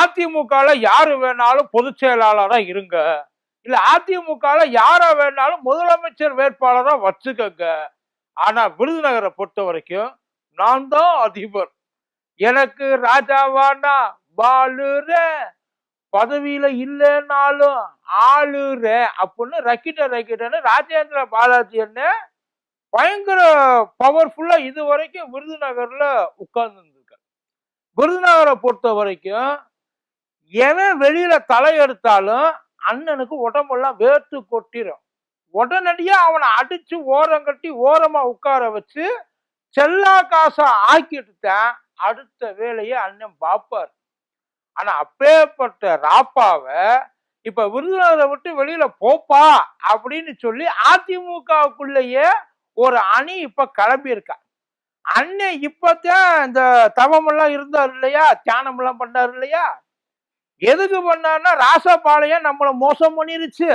அதிமுகல யாரு வேணாலும் பொதுச் செயலாளரா இருங்க. இல்ல அதிமுகல யார வேணாலும் முதலமைச்சர் வேட்பாளரா வச்சுக்கங்க. ஆனா விருதுநகரை பொறுத்த வரைக்கும் நான் தான் அதிபர். எனக்கு ராஜாவானா பாலுற. பதவியில இல்லைனாலும் ஆளுற அப்படின்னு ரக்கிட்ட ரக்கிட்டன்னு ராஜேந்திர பாலாஜி என்ன பயங்கர பவர்ஃபுல்லா இது வரைக்கும் விருதுநகர்ல உட்கார்ந்து இருந்திருக்காரு விருதுநகரை பொறுத்த வரைக்கும் எவன் வெளியில தலையெடுத்தாலும் அண்ணனுக்கு உடம்பெல்லாம் வேர்த்து கொட்டிடும் உடனடியா அவனை அடிச்சு ஓரம் கட்டி ஓரமா உட்கார வச்சு செல்லா காசை ஆக்கிட்டு தான் அடுத்த வேலையை அண்ணன் பார்ப்பார் ஆனா அப்பேற்பட்ட ராப்பாவை இப்ப விருதுநகரை விட்டு வெளியில போப்பா அப்படின்னு சொல்லி அதிமுகவுக்குள்ளேயே ஒரு அணி இப்ப கிளம்பி இருக்கா அண்ணன் இப்பத்தான் இந்த தவமெல்லாம் இருந்தார் இல்லையா? தியானம் எல்லாம் பண்ணாரு இல்லையா? எதுக்கு பண்ணாருன்னா ராசபாளையம் நம்மளை மோசம் பண்ணிருச்சு.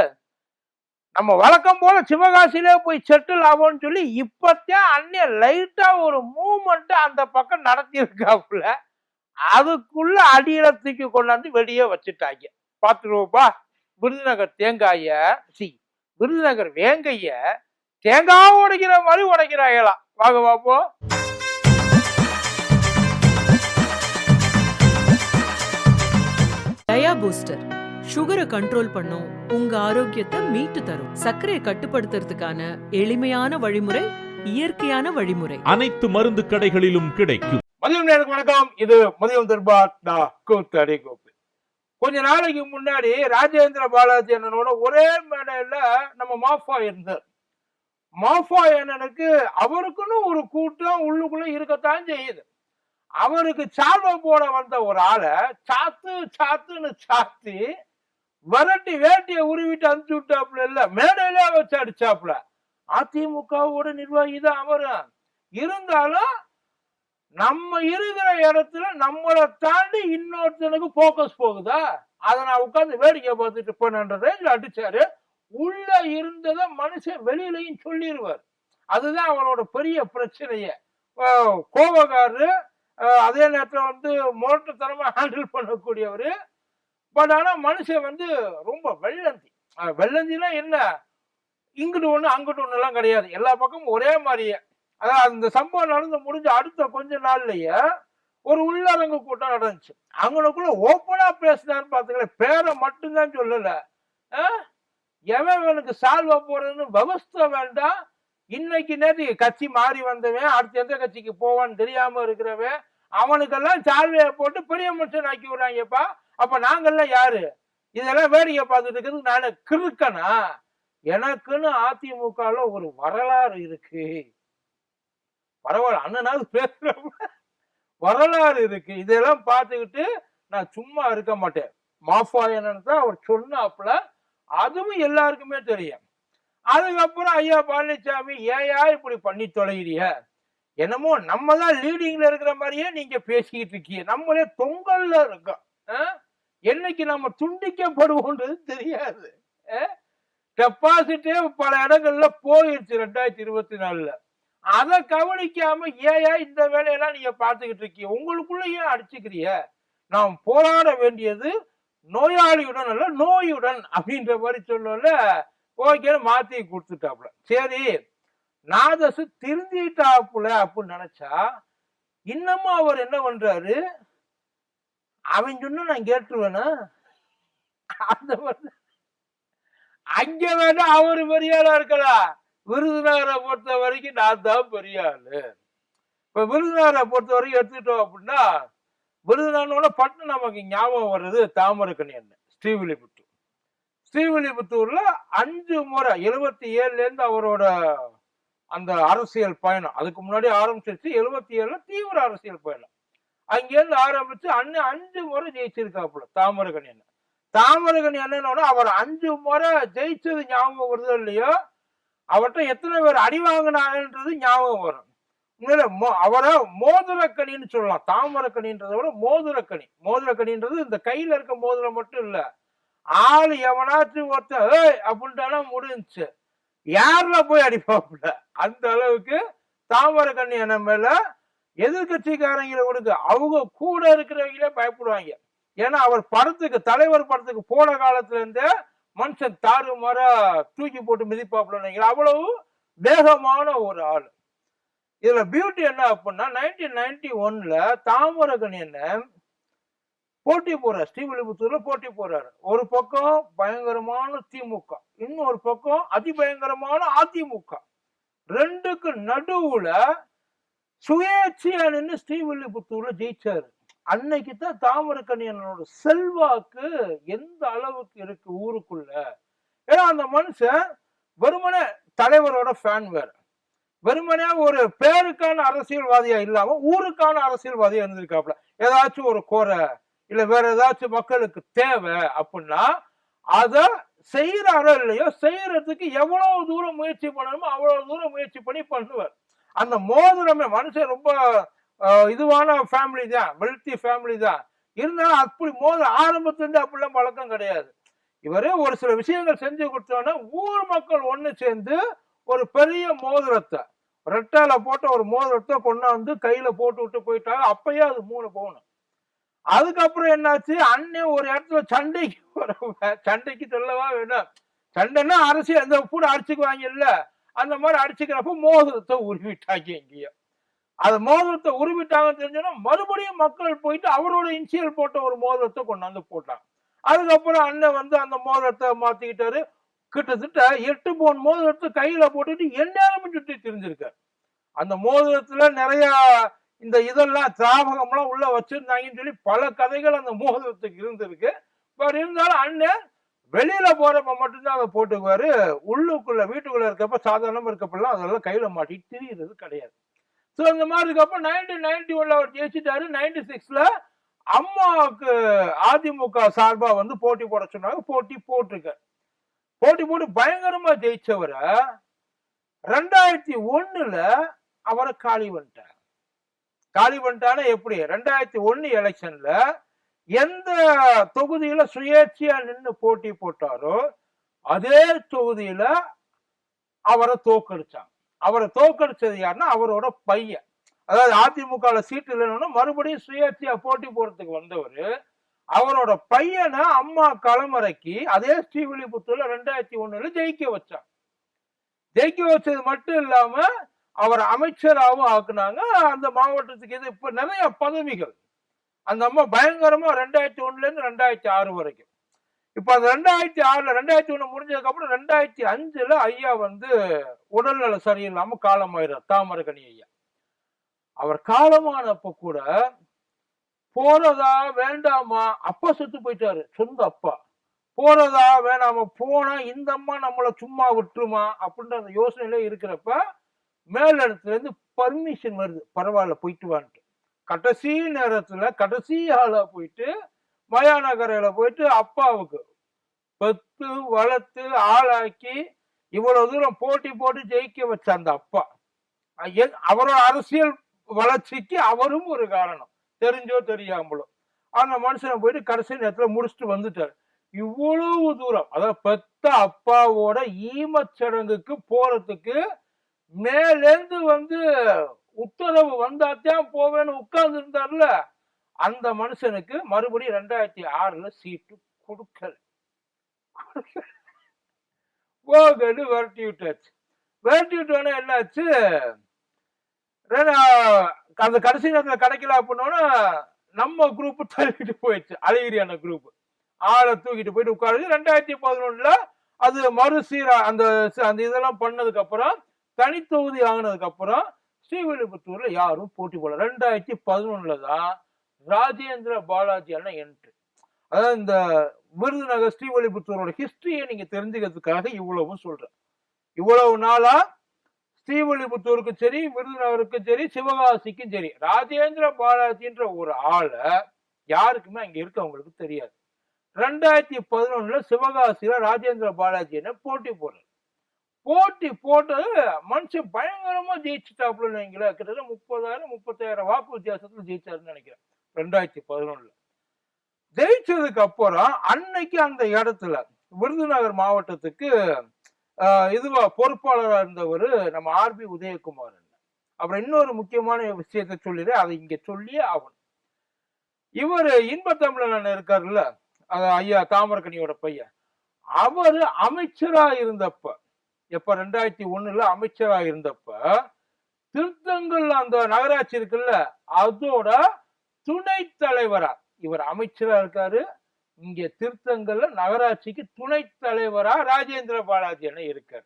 நம்ம வழக்கம் போல சிவகாசியிலே போய் செட்டில் ஆகும்னு சொல்லி இப்பத்தான் அன்னைய லைட்டா ஒரு மூமெண்ட் அந்த பக்கம் நடத்தியிருக்காப்புல. அதுக்குள்ள அடியில தூக்கி கொண்டாந்து வெளியே வச்சுட்டாங்க. பார்த்துருவோப்பா விருதுநகர் தேங்காய சி விருதுநகர் வேங்கைய தேங்காய் உடைக்கிற மாதிரி உடைக்கிறாங்களாம் வாங்க பாப்போம் டயா பூஸ்டர். சுகரை கண்ட்ரோல் பண்ணும். உங்க ஆரோக்கியத்தை மீட்டு தரும். சர்க்கரையை கட்டுப்படுத்துறதுக்கான எளிமையான வழிமுறை இயற்கையான வழிமுறை. அனைத்து மருந்து கடைகளிலும் கிடைக்கும். மதியம் நேருக்கு வணக்கம். இது மதியம் தர்பார் டா கூத்தடி கோப்பு கொஞ்ச நாளைக்கு முன்னாடி ராஜேந்திர பாலாஜி அண்ணனோட ஒரே மேடையில நம்ம மாஃபா இருந்தார். மாஃபா அண்ணனுக்கு அவருக்குன்னு ஒரு கூட்டம் உள்ளுக்குள்ள இருக்கத்தான் செய்யுது. அவருக்கு சால்வம் போட வந்த ஒரு ஆளை சாத்து சாத்துன்னு சாத்தி வரட்டி வேட்டியை உருவிட்டு அனுப்பிச்சு விட்டாப்புல இல்ல. மேடையிலே வச்சு அடிச்சாப்புல. அதிமுகவோட நிர்வாகி தான் அவரு. இருந்தாலும் நம்ம இருக்கிற இடத்துல நம்மளை தாண்டி இன்னொருத்தனுக்கு போக்கஸ் போகுதா? அதை நான் உட்கார்ந்து வேடிக்கை பார்த்துட்டு போனன்ற ரேஞ்சில் அடிச்சாரு. உள்ள இருந்ததை மனுஷன் வெளியிலையும் சொல்லிடுவார் அதுதான் அவரோட பெரிய பிரச்சனையே. கோபக்காரரு அதே நேரத்தில் வந்து மோட்டத்தனமாக ஹேண்டில் பண்ணக்கூடியவர். பட் ஆனால் மனுஷன் வந்து ரொம்ப வெள்ளந்தி. வெள்ளந்தினா என்ன? இங்கிட்டு ஒன்று அங்கிட்டு ஒன்றுலாம் கிடையாது. எல்லா பக்கமும் ஒரே மாதிரியே. அதாவது அந்த சம்பவம் நடந்து முடிஞ்ச அடுத்த கொஞ்ச நாள்லயே ஒரு உள்ளரங்கு கூட்டம் நடந்துச்சு. அவங்களுக்குள்ள ஓப்பனா பேசினான்னு பார்த்துக்கல பேரை மட்டும்தான் சொல்லலை. எவன் இவனுக்கு சால்வா போறதுன்னு விவஸ்தை வேண்டாம். இன்னைக்கு நேற்று கட்சி மாறி வந்தவன் அடுத்து எந்த கட்சிக்கு போவான்னு தெரியாம இருக்கிறவன் அவனுக்கெல்லாம் சால்வையை போட்டு பெரிய மனுஷன் ஆக்கி விடுறாங்கப்பா. அப்ப நாங்கெல்லாம் யாரு? இதெல்லாம் வேடிக்கை பார்த்துட்டு இருக்கிறது நான் கிறுக்கனா? எனக்குன்னு அதிமுகல ஒரு வரலாறு இருக்கு. பரவாயில்ல அண்ணனாவது பேசுறப்ப வரலாறு இருக்கு. இதெல்லாம் பார்த்துக்கிட்டு நான் சும்மா இருக்க மாட்டேன். மாஃபா என்னன்னு தான் அவர் சொன்னாப்புல. அதுவும் எல்லாருக்குமே தெரியும். அதுக்கப்புறம் ஐயா பழனிசாமி ஏயா இப்படி பண்ணி தொலைகிறிய என்னமோ நம்ம தான் லீடிங்ல இருக்கிற மாதிரியே நீங்க பேசிக்கிட்டு இருக்கீங்க. நம்மளே தொங்கல்ல இருக்கோம். ஆ? என்னைக்கு நம்ம துண்டிக்கப்படுவோன்றது தெரியாது. டெபாசிட்டே பல இடங்கள்ல போயிருச்சு ரெண்டாயிரத்தி இருபத்தி நாலுல. அதை கவனிக்காம ஏயா இந்த வேலையெல்லாம் நீங்க பார்த்துக்கிட்டு இருக்கீங்க? உங்களுக்குள்ள ஏன் அடிச்சுக்கிறிய நாம் போராட வேண்டியது நோயாளியுடன் அல்ல நோயுடன் அப்படின்ற மாதிரி சொல்லல. ஓகேன்னு மாத்தி கொடுத்துட்டாப்புல. சரி நாதசு திருந்திட்டாப்புல அப்படின்னு நினைச்சா இன்னமும் அவர் என்ன பண்றாரு? அவன் சொன்ன நான் கேட்டுருவேனா? அந்த அங்க வேணா அவரு பெரியாளா இருக்கலாம் விருதுநகரை பொறுத்த வரைக்கும் நான் தான் பெரிய ஆளு இப்ப விருதுநகரை பொறுத்த வரைக்கும் எடுத்துக்கிட்டோம் அப்படின்னா விருதுநகரோட பட்டு நமக்கு ஞாபகம் வர்றது தாமரக்கணி என்ன ஸ்ரீவில்லிபுத்தூர். ஸ்ரீவில்லிபுத்தூர்ல அஞ்சு முறை எழுபத்தி ஏழுல இருந்து அவரோட அந்த அரசியல் பயணம். அதுக்கு முன்னாடி ஆரம்பிச்சிருச்சு எழுபத்தி ஏழுல தீவிர அரசியல் பயணம். அங்கேருந்து ஆரம்பிச்சு அண்ணன் அஞ்சு முறை ஜெயிச்சிருக்காப்புல தாமரகன் என்ன தாமரகன் அண்ணனோட அவர் அஞ்சு முறை ஜெயிச்சது ஞாபகம் வருதோ இல்லையோ அவர்கிட்ட எத்தனை பேர் அடி வாங்கினாங்கன்றது ஞாபகம் வரும். உண்மையில மோ- அவரை மோதிரக்கணின்னு சொல்லலாம். தாமரக்கணின்றதை விட மோதிரக்கணி மோதிரக்கணின்றது இந்த கையில இருக்க மோதிரம் மட்டும் இல்லை ஆள் எவனாச்சும் ஒருத்தன் ஏய்! அப்படின்ட்டானா முடிஞ்சுச்சு. யாருல போய் அடிப்பாப்புல அந்த அளவுக்கு தாமரக்கண்ணி என்ன மேல எதிர்கட்சிக்காரங்களை கொடுக்க அவங்க கூட இருக்கிறவங்களே பயப்படுவாங்க. ஏன்னா அவர் படத்துக்கு தலைவர் படத்துக்கு போன காலத்துல இருந்தே மனுஷன் தாறுமாற தூக்கி போட்டு மிதிப்பாப்புல அவ்வளவு வேகமான ஒரு ஆள். இதுல பியூட்டி என்ன அப்படின்னா நைன்டீன் நைன்டி ஒன்ல என்ன போட்டி போறார். ஸ்ரீவில்லிபுத்தூர்ல போட்டி போறாரு. ஒரு பக்கம் பயங்கரமான திமுக இன்னொரு பக்கம் அதிபயங்கரமான அதிமுக. ரெண்டுக்கு நடுவுல சுயேட்சையா நின்று ஸ்ரீவில்லிபுத்தூர்ல ஜெயிச்சாரு. அன்னைக்கு தான் தாமரக்கணியனோட செல்வாக்கு எந்த அளவுக்கு இருக்கு ஊருக்குள்ள? ஏன்னா அந்த மனுஷன் வெறுமனே தலைவரோட ஃபேன் வேற. வெறுமனே ஒரு பேருக்கான அரசியல்வாதியா இல்லாம ஊருக்கான அரசியல்வாதியா இருந்திருக்காப்ல ஏதாச்சும் ஒரு கோரை இல்ல வேற ஏதாச்சும் மக்களுக்கு தேவை அப்படின்னா அத செய்யறாரோ இல்லையோ செய்யறதுக்கு எவ்வளவு தூரம் முயற்சி பண்ணணுமோ அவ்வளவு தூரம் முயற்சி பண்ணி பண்ணுவார். அந்த மோதிரமே மனுஷன் ரொம்ப இதுவான ஃபேமிலி தான் வெல்த்தி ஃபேமிலி தான். இருந்தாலும் அப்படி மோதிரம் ஆரம்பத்துலேருந்து அப்படிலாம் பழக்கம் கிடையாது. இவரே ஒரு சில விஷயங்கள் செஞ்சு கொடுத்தோன்னே ஊர் மக்கள் ஒன்று சேர்ந்து ஒரு பெரிய மோதிரத்தை ரெட்டால போட்ட ஒரு மோதிரத்தை கொண்டாந்து கையில போட்டு விட்டு போயிட்டாங்க. அப்பயே அது மூணு போகணும். அதுக்கப்புறம் என்னாச்சு? அண்ணன் ஒரு இடத்துல சண்டைக்கு சண்டைக்கு சொல்லவா வேணும் சண்டைன்னா அரசியல் அந்த கூட அடிச்சுக்குவாங்க இல்ல. அந்த மாதிரி அடிச்சுக்கிறப்ப மோதிரத்தை உருவிட்டாங்க எங்கேயோ. அது மோதிரத்தை உருவிட்டாங்கன்னு தெரிஞ்சோன்னா மறுபடியும் மக்கள் போயிட்டு அவரோட இன்சியல் போட்ட ஒரு மோதிரத்தை கொண்டாந்து போட்டாங்க. அதுக்கப்புறம் அண்ணன் வந்து அந்த மோதிரத்தை மாத்திக்கிட்டாரு. கிட்டத்தட்ட எட்டு பவுன் மோதிரத்தை கையில போட்டுட்டு எந்நேரமும் சுற்றி தெரிஞ்சிருக்காரு. அந்த மோதிரத்துல நிறைய இந்த இதெல்லாம் திராபகம்லாம் உள்ள வச்சிருந்தாங்கன்னு சொல்லி பல கதைகள் அந்த மோதிரத்துக்கு இருந்திருக்கு. பட் இருந்தாலும் அண்ணன் வெளியில போறப்ப மட்டும்தான் அதை போட்டுக்குவாரு. உள்ளுக்குள்ள வீட்டுக்குள்ள இருக்கப்ப சாதாரணமா இருக்கப்பெல்லாம் அதெல்லாம் கையில மாட்டிட்டு திரியிறது கிடையாது. ஸோ இந்த மாதிரி இருக்கப்ப நைன்டீன் நைன்டி ஒன்ல அவர் ஜெயிச்சிட்டாரு. நைன்டி சிக்ஸ்ல அம்மாவுக்கு அதிமுக சார்பா வந்து போட்டி போட சொன்னாங்க. போட்டி போட்டிருக்க போட்டி போட்டு பயங்கரமா ஜெயிச்சவரை ரெண்டாயிரத்தி ஒண்ணுல அவரை காலி வந்துட்டார் காலி பண்ணிட்டானா எப்படி? ரெண்டாயிரத்தி ஒன்னு எலெக்ஷன்ல எந்த தொகுதியில சுயேட்சையா நின்னு போட்டி போட்டாரோ அதே தொகுதியில அவரை தோக்கடிச்சாங்க அவரை தோக்கடிச்சது யாருன்னா அவரோட பையன். அதாவது அதிமுக சீட்டு இல்லைன்னு மறுபடியும் சுயேட்சையா போட்டி போறதுக்கு வந்தவர். அவரோட பையனை அம்மா களமறைக்கு அதே ஸ்ரீவில்லிபுத்தூர்ல ரெண்டாயிரத்தி ஒண்ணுல ஜெயிக்க வச்சான் ஜெயிக்க வச்சது மட்டும் இல்லாம அவர் அமைச்சராகவும் ஆக்குனாங்க. அந்த மாவட்டத்துக்கு இது இப்போ நிறைய பதவிகள். அந்த அம்மா பயங்கரமா ரெண்டாயிரத்தி ஒன்றுலேருந்து ரெண்டாயிரத்தி ஆறு வரைக்கும். இப்போ அந்த ரெண்டாயிரத்தி ஆறில் ரெண்டாயிரத்தி ஒன்று முடிஞ்சதுக்கப்புறம் ரெண்டாயிரத்தி அஞ்சில் ஐயா வந்து உடல்நல சரியில்லாமல் காலமாயிறார் தாமரகனி ஐயா. அவர் காலமானப்ப கூட போறதா வேண்டாமா? அப்பா செத்து போயிட்டாரு சொந்த அப்பா. போறதா வேணாமா? போனா இந்த அம்மா நம்மளை சும்மா விட்டுருமா? அப்படின்ற அந்த யோசனையில இருக்கிறப்ப மேலிடத்துல இருந்து பர்மிஷன் வருது. பரவாயில்ல போயிட்டு வான்ட்டு. கடைசி நேரத்துல கடைசி ஆளா போயிட்டு மயானகரையில போயிட்டு அப்பாவுக்கு பெத்து வளர்த்து ஆளாக்கி இவ்வளவு தூரம் போட்டி போட்டு ஜெயிக்க வச்ச அந்த அப்பா. அவரோட அரசியல் வளர்ச்சிக்கு அவரும் ஒரு காரணம். தெரிஞ்சோ தெரியாமலோ. அந்த மனுஷனை போயிட்டு கடைசி நேரத்துல முடிச்சுட்டு வந்துட்டாரு. இவ்வளவு தூரம் அதாவது பெத்த அப்பாவோட ஈமச்சடங்குக்கு போறதுக்கு மேலேந்து வந்து உத்தரவு வந்தாத்தான் போவேன்னு உட்கார்ந்து இருந்தார்ல அந்த மனுஷனுக்கு மறுபடியும் ரெண்டாயிரத்தி ஆறுல சீட்டு கொடுக்கல. போகன்னு விரட்டி விட்டாச்சு. விரட்டி விட்டோன்னே என்னாச்சு? அந்த கடைசி நேரத்தில் கிடைக்கல அப்படின்னோன்னா நம்ம குரூப் தள்ளிட்டு போயிடுச்சு. அழகிரியான குரூப் ஆளை தூக்கிட்டு போயிட்டு உட்காரு ரெண்டாயிரத்தி பதினொன்னுல அது மறுசீரா அந்த அந்த இதெல்லாம் பண்ணதுக்கு அப்புறம் தனித்தொகுதி ஆகினதுக்கு அப்புறம் ஸ்ரீவில்லிபுத்தூர்ல யாரும் போட்டி போடல. ரெண்டாயிரத்தி பதினொன்னுல தான் ராஜேந்திர பாலாஜி அண்ணன் என்ட்ரி அதாவது இந்த விருதுநகர் ஸ்ரீவில்லிபுத்தூரோட ஹிஸ்டரியை நீங்க தெரிஞ்சுக்கிறதுக்காக இவ்வளவும் சொல்றேன். இவ்வளவு நாளா ஸ்ரீவில்லிபுத்தூருக்கும் சரி விருதுநகருக்கும் சரி சிவகாசிக்கும் சரி ராஜேந்திர பாலாஜின்ற ஒரு ஆளை யாருக்குமே அங்க இருக்கவங்களுக்கு தெரியாது. ரெண்டாயிரத்தி பதினொன்னுல சிவகாசியில ராஜேந்திர பாலாஜி என்ன போட்டி போடுறாரு போட்டி போட்டது மனுஷன் பயங்கரமா ஜெயிச்சுட்டாப்புல இல்லைங்களா? கிட்டத்தட்ட முப்பதாயிரம் முப்பத்தாயிரம் வாக்கு வித்தியாசத்துல ஜெயிச்சாருன்னு நினைக்கிறேன். ரெண்டாயிரத்தி பதினொன்னுல. ஜெயிச்சதுக்கு அப்புறம் அன்னைக்கு அந்த இடத்துல விருதுநகர் மாவட்டத்துக்கு ஆஹ், இதுவா பொறுப்பாளராக இருந்தவர் நம்ம ஆர்பி உதயகுமார் அப்புறம் இன்னொரு முக்கியமான விஷயத்தை சொல்லிடு அதை இங்க சொல்லியே ஆகணும். இவர் இன்பத்தமிழன் இருக்காருல்ல அது ஐயா தாமரக்கனியோட பையன். அவரு அமைச்சரா இருந்தப்ப எப்ப ரெண்டாயிரத்தி ஒண்ணுல அமைச்சரா இருந்தப்ப திருத்தங்கல் அந்த நகராட்சி இருக்குல்ல அதோட துணை தலைவரா? இவர் அமைச்சரா இருக்காரு. இங்க திருத்தங்கள்ல நகராட்சிக்கு துணை தலைவரா ராஜேந்திர பாலாஜி அண்ணன் இருக்காரு.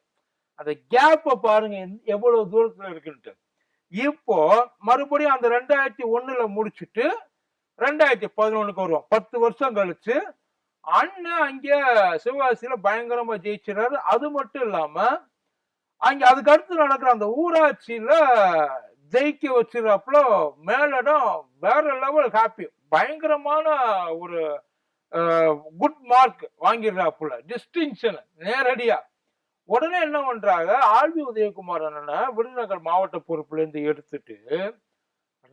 அந்த கேப்ப பாருங்க எவ்வளவு தூரத்துல இருக்குன்ட்டு. இப்போ மறுபடியும் அந்த ரெண்டாயிரத்தி ஒண்ணுல முடிச்சுட்டு ரெண்டாயிரத்தி பதினொன்னுக்கு வருவோம். பத்து வருஷம் கழிச்சு அண்ணன் அங்க சிவகாசியில பயங்கரமா ஜெயிச்சிடறாரு அது மட்டும் இல்லாம அங்க அதுக்கு அடுத்து நடக்கிற அந்த ஊராட்சியில ஜெயிக்க வச்சிருக்காப்புல மேலிடம் வேற லெவல் ஹாப்பி பயங்கரமான ஒரு குட் மார்க் வாங்கிடுறாப்புல டிஸ்டிங்ஷன் நேரடியா. உடனே என்ன பண்றாங்க ஆழ்வி உதயகுமார் அண்ணனை விருதுநகர் மாவட்ட பொறுப்புல இருந்து எடுத்துட்டு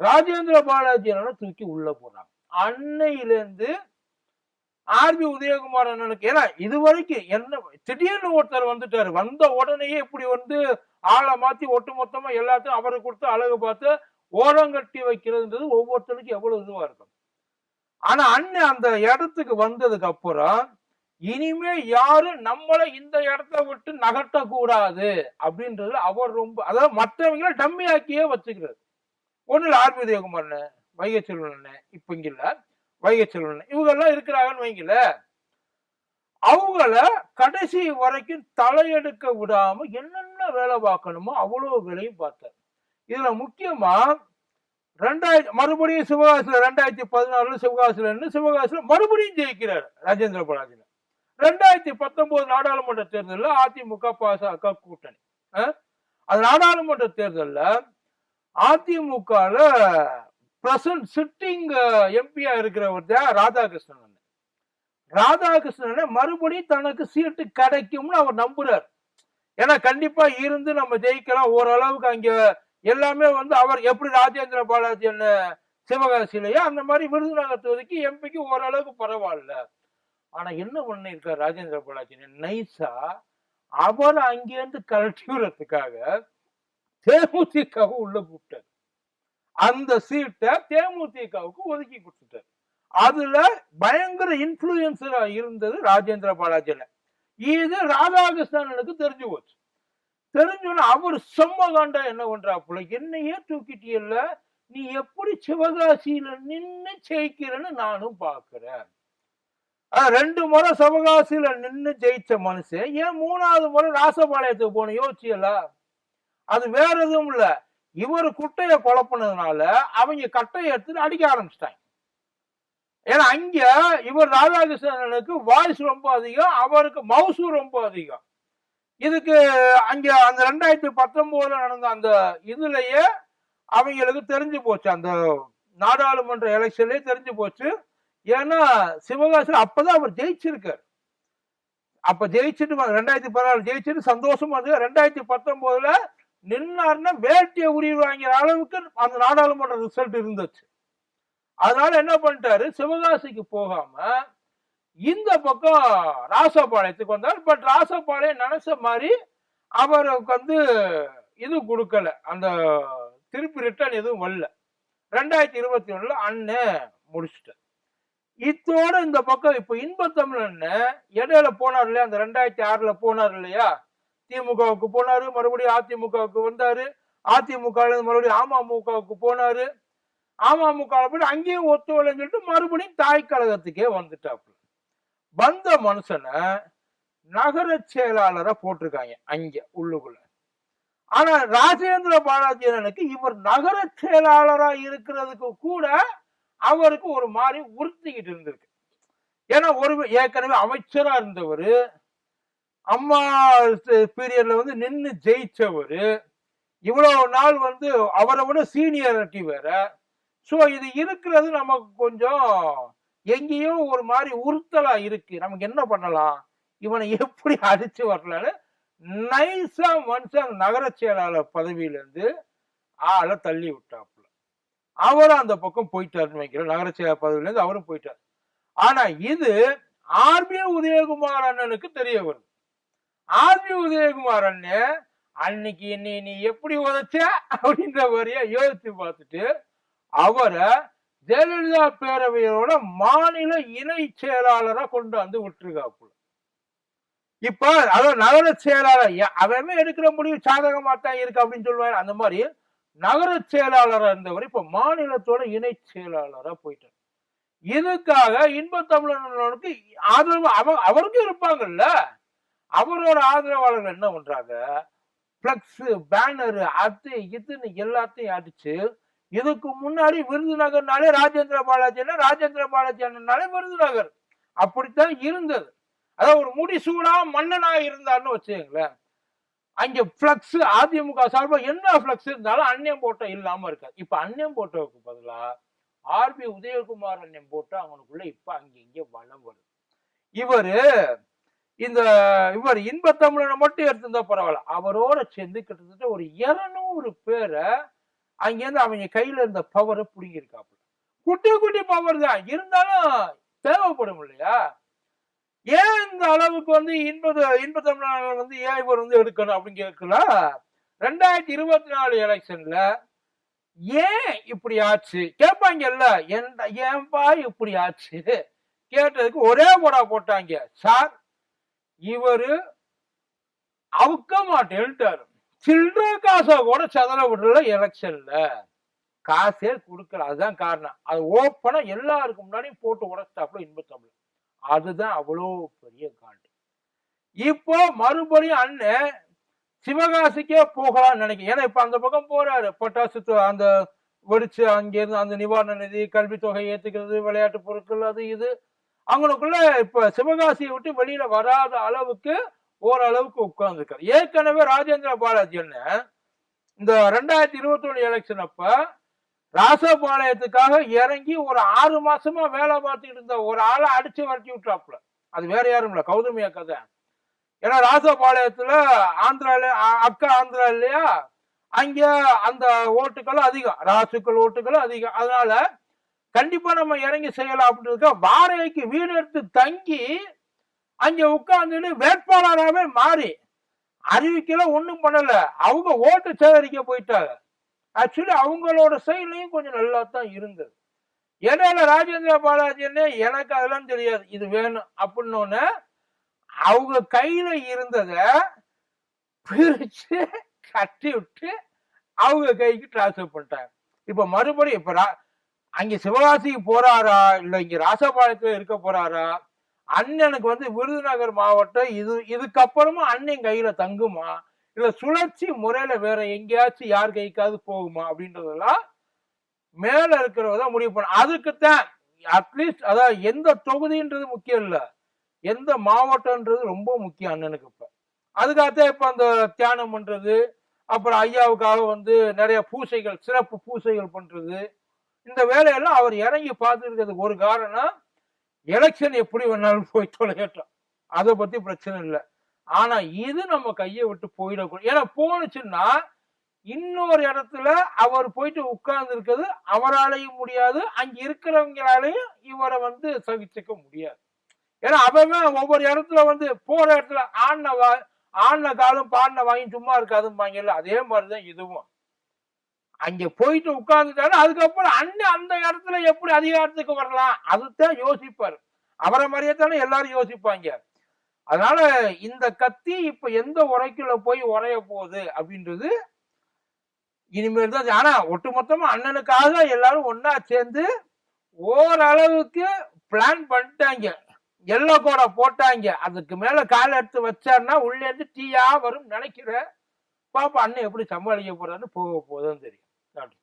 ராஜேந்திர பாலாஜி அண்ணனை தூக்கி உள்ள போறாங்க. அன்னையிலேருந்து ஆர்பி உதயகுமார் அண்ணனுக்கு ஏன்னா இது வரைக்கும் என்ன திடீர்னு ஒருத்தர் வந்துட்டாரு வந்த உடனேயே இப்படி வந்து ஆளை மாத்தி ஒட்டு மொத்தமா எல்லாத்தையும் அவரை கொடுத்து அழகு பார்த்து ஓரங்கட்டி வைக்கிறதுன்றது ஒவ்வொருத்தருக்கும் எவ்வளவு இதுவா இருக்கும். ஆனா அண்ணன் அந்த இடத்துக்கு வந்ததுக்கு அப்புறம் இனிமே யாரும் நம்மளை இந்த இடத்த விட்டு நகர்த்த கூடாது அப்படின்றது அவர் ரொம்ப அதாவது மற்றவங்கள டம்மி ஆக்கியே வச்சுக்கிறாரு ஒண்ணு ஆர்பி உதயகுமார் வைகை செல்வன் இப்ப இங்க இல்லை. வைகை செல்வன். இவங்கெல்லாம் இருக்கிறாங்கன்னு வைங்களேன் அவங்கள கடைசி வரைக்கும் தலையெடுக்க விடாம என்னென்ன வேலை பார்க்கணுமோ அவ்வளோ வேலையும் பார்த்தார். இதுல முக்கியமா ரெண்டாயிரத்தி மறுபடியும் சிவகாசில ரெண்டாயிரத்தி பதினாறுல சிவகாசில சிவகாசில மறுபடியும் ஜெயிக்கிறார் ராஜேந்திர பாலாஜி. ரெண்டாயிரத்தி பத்தொன்பது நாடாளுமன்ற தேர்தலில் அதிமுக பாசக கூட்டணி. அது நாடாளுமன்ற தேர்தலில் அதிமுகல பிரசன்ட் சிட்டிங் எம்பியா இருக்கிறவர் தான் ராதாகிருஷ்ணன் ராதாகிருஷ்ணன் மறுபடியும் தனக்கு சீட்டு கிடைக்கும்னு அவர் நம்புறார். ஏன்னா கண்டிப்பா இருந்து நம்ம ஜெயிக்கலாம். ஓரளவுக்கு அங்க எல்லாமே வந்து அவர் எப்படி ராஜேந்திர பாலாஜி என்ன சிவகாசியிலயோ அந்த மாதிரி விருதுநகர் தொகுதிக்கு எம்பிக்கு ஓரளவுக்கு பரவாயில்ல. ஆனா என்ன பண்ணிருக்கார் ராஜேந்திர பாலாஜி? நைஸா அவர் அங்கேருந்து கலட்டி விடுறதுக்காக தேமுதிகவை உள்ள கூப்பிட்டார். அந்த சீட்டை தேமுதிகவுக்கு ஒதுக்கி கொடுத்துட்டார். அதுல பயங்கர இன்ஃபுளுசரா இருந்தது ராஜேந்திர பாலாஜில. இது ராதாகிருஷ்ணனுக்கு தெரிஞ்சு போச்சு. தெரிஞ்சோன்னு அவர் செம்ம காண்டா என்ன பண்றாப்புல என்னையே தூக்கிட்டியல்ல நீ எப்படி சிவகாசியில நின்னு ஜெயிக்கிறன்னு நானும் பாக்குறேன். ரெண்டு முறை சிவகாசியில நின்னு ஜெயிச்ச மனுஷன் ஏன் மூணாவது முறை ராசபாளையத்துக்கு போன யோசிச்சியல அது வேற எதுவும் இல்லை. இவர் குட்டைய குழப்பினதுனால அவங்க கட்டையை எடுத்துட்டு அடிக்க ஆரம்பிச்சிட்டாங்க. ஏன்னா அங்க இவர் ராதாகிருஷ்ணனுக்கு வாய்ஸ் ரொம்ப அதிகம் அவருக்கு மவுசு ரொம்ப அதிகம். இதுக்கு அங்க அந்த ரெண்டாயிரத்தி பத்தொன்பதுல நடந்த அந்த இதுலயே அவங்களுக்கு தெரிஞ்சு போச்சு. அந்த நாடாளுமன்ற எலெக்ஷன்லயே தெரிஞ்சு போச்சு. ஏன்னா சிவகாசன் அப்பதான் அவர் ஜெயிச்சிருக்காரு. அப்ப ஜெயிச்சுட்டு ரெண்டாயிரத்தி பதினாலு ஜெயிச்சுட்டு சந்தோஷமா இருந்து ரெண்டாயிரத்தி பத்தொன்பதுல நின்னார்னா வேட்டியை உரிமை வாங்கிற அளவுக்கு அந்த நாடாளுமன்ற ரிசல்ட் இருந்துச்சு. அதனால என்ன பண்ணிட்டாரு? சிவகாசிக்கு போகாம இந்த பக்கம் ராசபாளையத்துக்கு வந்தார். பட் ராசபாளையம் நினைச்ச மாதிரி அவருக்கு வந்து இது கொடுக்கல. அந்த திருப்பி ரிட்டர்ன் எதுவும் வரல. ரெண்டாயிரத்தி இருபத்தி ஒண்ணுல அண்ணன் முடிச்சுட்டேன் இத்தோட இந்த பக்கம் இப்ப இன்பத்தமிழ் அண்ணன் இடையில போனார் இல்லையா? அந்த ரெண்டாயிரத்தி ஆறுல போனார் இல்லையா? திமுகவுக்கு போனாரு மறுபடியும் அதிமுகவுக்கு வந்தாரு. அதிமுக மறுபடியும் அமமுகவுக்கு போனாரு. அமமுக போய் அங்கேயும் ஒத்துழைன்னு சொல்லிட்டு மறுபடியும் தாய் கழகத்துக்கே வந்துட்டாப்புல. வந்த மனுஷனை நகர செயலாளரா போட்டிருக்காங்க அங்க உள்ளுக்குள்ள. ஆனா ராஜேந்திர பாலாஜியனுக்கு இவர் நகர செயலாளரா இருக்கிறதுக்கு கூட அவருக்கு ஒரு மாதிரி உறுத்திக்கிட்டு இருந்திருக்கு. ஏன்னா ஒரு ஏற்கனவே அமைச்சரா இருந்தவர் அம்மா பீரியட்ல வந்து நின்று ஜெயிச்சவர். இவ்வளவு நாள் வந்து அவரை விட சீனியாரிட்டி வேற. ஸோ இது இருக்கிறது நமக்கு கொஞ்சம் எங்கேயோ ஒரு மாதிரி உறுத்தலா இருக்கு. நமக்கு என்ன பண்ணலாம்? இவனை எப்படி அடிச்சு வரலான்னு நைஸா மனுஷன் நகர செயலாளர் பதவியிலேருந்து ஆளை தள்ளி விட்டாப்புல. அவரும் அந்த பக்கம் போயிட்டாருன்னு வைக்கிறேன் நகர செயலாளர் பதவியிலேருந்து அவரும் போயிட்டார். ஆனா இது ஆர்பி உதயகுமார் அண்ணனுக்கு தெரிய வருது. ஆர்பி உதயகுமார் அண்ணன் அன்னைக்கு என்னை நீ எப்படி உதைச்ச அப்படின்ற மாதிரியா யோசித்து பார்த்துட்டு அவரை ஜெயலலிதா பேரவையோட மாநில இணை செயலாளரா கொண்டு வந்து விட்டுருக்காப்புல. இப்ப அதாவது நகர செயலாளர் அவமே அவன் எடுக்கிற முடிவு சாதகமா தான் இருக்கு அப்படின்னு சொல்லுவாரு. அந்த மாதிரி நகர செயலாளரா இருந்தவர் இப்ப மாநிலத்தோட இணை செயலாளரா போயிட்டார். இதுக்காக இன்ப தமிழனுக்கு ஆதரவு அவ அவருக்கும் இருப்பாங்கல்ல? அவரோட ஆதரவாளர்கள் என்ன பண்றாங்க? பிளக்ஸ் பேனரு அது இதுன்னு எல்லாத்தையும் அடிச்சு இதுக்கு முன்னாடி விருதுநகர்னாலே ராஜேந்திர பாலாஜினா ராஜேந்திர பாலாஜி அண்ணனாலே விருதுநகர் அப்படித்தான் இருந்தது. அதாவது ஒரு முடிசூடா மன்னனா இருந்தாருன்னு வச்சுக்கோங்களேன். அங்க பிளக்ஸ் அதிமுக சார்பா என்ன பிளக்ஸ் இருந்தாலும் அன்னியம் போட்டோ இல்லாம இருக்காது. இப்ப அன்னியம் போட்டோவுக்கு பதிலா ஆர்பி உதயகுமார் அன்னியம் போட்டோ அவனுக்குள்ள இப்ப அங்க இங்க வளம் வருது. இவரு இந்த இவர் இன்பத்தமிழனை மட்டும் எடுத்திருந்தா பரவாயில்ல. அவரோட சேர்ந்து கிட்டத்தட்ட ஒரு இருநூறு பேரை அங்கேருந்து அவங்க கையில இருந்த பவரை பிடிங்கிருக்காப்புல குட்டி குட்டி பவர் தான். இருந்தாலும் தேவைப்படும் இல்லையா? ஏன் இந்த அளவுக்கு வந்து இன்பத இன்ப வந்து ஏன் இவர் வந்து எடுக்கணும் அப்படின்னு கேட்கலாம் ரெண்டாயிரத்தி இருபத்தி நாலு எலெக்ஷன்ல ஏன் இப்படி ஆச்சு? கேட்பாங்கல்ல என்ன ஏன்பா இப்படி ஆச்சு? கேட்டதுக்கு ஒரே போடா போட்டாங்க. சார் இவரு அவுக்க மாட்டேன்ட்டாரு சில்லற காசை கூட சதற விடல எலெக்ஷன்ல. காசே கொடுக்கல. அதுதான் காரணம். அது ஓப்பனா எல்லாருக்கும் முன்னாடியும் போட்டு உடச்சிட்டாப்புல இன்பத்தமிழ் அதுதான் அவ்வளோ பெரிய காண்டு. இப்போ மறுபடியும் அண்ணன் சிவகாசிக்கே போகலாம்னு நினைக்கிறேன். ஏன்னா இப்ப அந்த பக்கம் போறாரு. பட்டாசு அந்த வெடிச்சு அங்கிருந்து அந்த நிவாரண நிதி கல்வித்தொகை ஏத்துக்கிறது விளையாட்டு பொருட்கள் அது இது. அவங்களுக்குள்ள இப்ப சிவகாசியை விட்டு வெளியில வராத அளவுக்கு ஓரளவுக்கு உட்கார்ந்துருக்காரு. ஏற்கனவே ராஜேந்திர பாலாஜி என்ன இந்த ரெண்டாயிரத்தி இருபத்தி ஒண்ணு எலெக்ஷன் அப்ப ராசபாளையத்துக்காக இறங்கி ஒரு ஆறு மாசமா வேலை பார்த்துக்கிட்டு இருந்த ஒரு ஆளை அடிச்சு வரட்டி விட்டுறாப்புல அது வேற யாரும் இல்லை கௌதமியா கதை ஏன்னா ராசபாளையத்துல ஆந்திரால அ- அக்கா ஆந்திரா இல்லையா? அங்க அந்த ஓட்டுகளும் அதிகம் ராசுக்கள் ஓட்டுகளும் அதிகம். அதனால கண்டிப்பா நம்ம இறங்கி செய்யலாம் அப்படின்னு இருக்க? வாடகைக்கு வீடு எடுத்து தங்கி அங்க உட்கார்ந்துட்டு வேட்பாளராகவே மாறி அறிவிக்கல ஒண்ணும் பண்ணல. அவங்க ஓட்டு சேகரிக்க போயிட்டாங்க. ஆக்சுவலி அவங்களோட செயலையும் கொஞ்சம் நல்லா தான் இருந்தது. இடையில ராஜேந்திர பாலாஜின்னு எனக்கு அதெல்லாம் தெரியாது. இது வேணும் அப்படின்னு அவங்க கையில இருந்தத பிரிச்சு கட்டி விட்டு அவங்க கைக்கு டிரான்ஸ்ஃபர் பண்ணிட்டாங்க. இப்ப மறுபடியும் இப்ப அங்க சிவகாசிக்கு போறாரா? இல்ல இங்க ராசபாளையத்துல இருக்க போறாரா? அண்ணனுக்கு வந்து விருதுநகர் மாவட்டம் இது இதுக்கப்புறமா அண்ணன் கையில தங்குமா? இல்ல சுழற்சி முறையில வேற எங்கேயாச்சும் யார் கைக்காவது போகுமா? அப்படின்றதெல்லாம் மேல இருக்கிறவங்க முடிவு பண்ண அதுக்குத்தான் அட்லீஸ்ட் அதாவது எந்த தொகுதின்றது முக்கியம் இல்ல. எந்த மாவட்டம்ன்றது ரொம்ப முக்கியம் அண்ணனுக்கு இப்ப. அதுக்காகத்தான் இப்ப அந்த தியானம் பண்றது. அப்புறம் ஐயாவுக்காக வந்து நிறைய பூசைகள் சிறப்பு பூசைகள் பண்றது. இந்த வேலையெல்லாம் அவர் இறங்கி பார்த்துருக்கிறதுக்கு ஒரு காரணம் எலெக்ஷன் எப்படி வேணாலும் போய் தொலையட்டும். அதை பத்தி பிரச்சனை இல்லை. ஆனா இது நம்ம கையை விட்டு போயிடக்கூடாது. ஏன்னா போனுச்சுன்னா இன்னொரு இடத்துல அவர் போயிட்டு உட்கார்ந்து இருக்கிறது அவராலையும் முடியாது. அங்க இருக்கிறவங்களாலையும் இவரை வந்து சகிச்சுக்க முடியாது. ஏன்னா அவன் ஒவ்வொரு இடத்துல வந்து போற இடத்துல ஆண்ண வா ஆண்ண காலம் பாடின வாங்கி சும்மா இருக்காதும்பாங்கல்ல அதே மாதிரிதான் இதுவும். அங்க போயிட்டு உட்கார்ந்துட்டாரு. அதுக்கப்புறம் அண்ணன் அந்த இடத்துல எப்படி அதிகாரத்துக்கு வரலாம்? அதுதான் யோசிப்பாரு. அவரை மாதிரியே தானே எல்லாரும் யோசிப்பாங்க. அதனால இந்த கத்தி இப்ப எந்த உரைக்குள்ள போய் உரைய போகுது அப்படின்றது இனிமேல் தான் ஆனா ஒட்டுமொத்தமா அண்ணனுக்காக எல்லாரும் ஒன்னா சேர்ந்து ஓரளவுக்கு பிளான் பண்ணிட்டாங்க. எல்லோ கூட போட்டாங்க. அதுக்கு மேல கால் எடுத்து வச்சாருன்னா உள்ளேருந்து டீயா வரும் நினைக்கிறேன் பாப்பா அண்ணன் எப்படி சமாளிக்க போறான்னு போக போதும் தெரியும். Nerd.